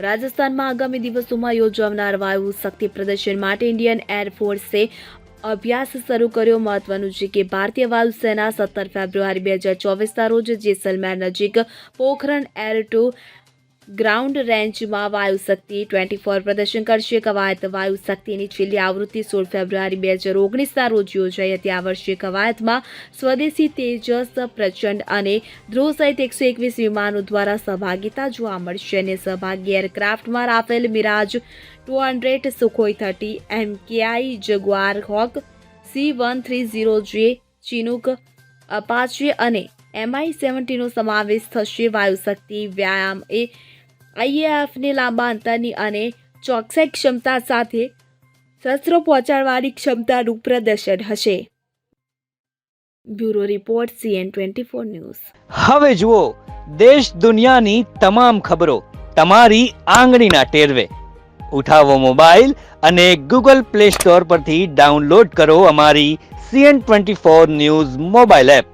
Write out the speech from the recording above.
રાજસ્થાનમાં આગામી દિવસોમાં યોજાનાર વાયુ શક્તિ પ્રદર્શન માટે ઇન્ડિયન એરફોર્સે અભ્યાસ શરૂ કર્યો. મહત્વનું છે કે ભારતીય વાયુસેના સત્તર ફેબ્રુઆરી બે હજાર ચોવીસના રોજ જેસલમેર નજીક પોખરણ એર ટુ ગ્રાઉન્ડ રેન્જમાં વાયુશક્તિ ટ્વેન્ટી ફોર પ્રદર્શન કરશે. કવાયત વાયુશક્તિની છેલ્લી આવૃત્તિ સોળ ફેબ્રુઆરી બે હજાર ઓગણીસના રોજ યોજાઈ હતી. આ વર્ષે કવાયતમાં સ્વદેશી તેજસ પ્રચંડ અને ધ્રુવ સહિત એકસો એકવીસ વિમાનો દ્વારા સહભાગિતા જોવા મળશે અને સહભાગી એરક્રાફ્ટમાં Rafale Mirage two hundred Sukhoi thirty, MKI, Jaguar, Hawk, C one three zero J, Chinook, Apache Mi MI સેવન્ટીનો સમાવેશ થશે. વાયુશક્તિ, વ્યાયામ એ આઈએએફને લાંબા અંતરની અને ચોકસાઈ ક્ષમતા સાથે શસ્ત્રો પહોંચાડવાની ક્ષમતાનું પ્રદર્શન હશે. Bureau report CN twenty four news. હવે જુઓ, દેશ દુનિયાની તમામ ખબરો તમારી આંગળીના ટેરવે. ઉઠાવો મોબાઈલ અને ગૂગલ પ્લે સ્ટોર પરથી ડાઉનલોડ કરો અમારી CN twenty four news mobile app.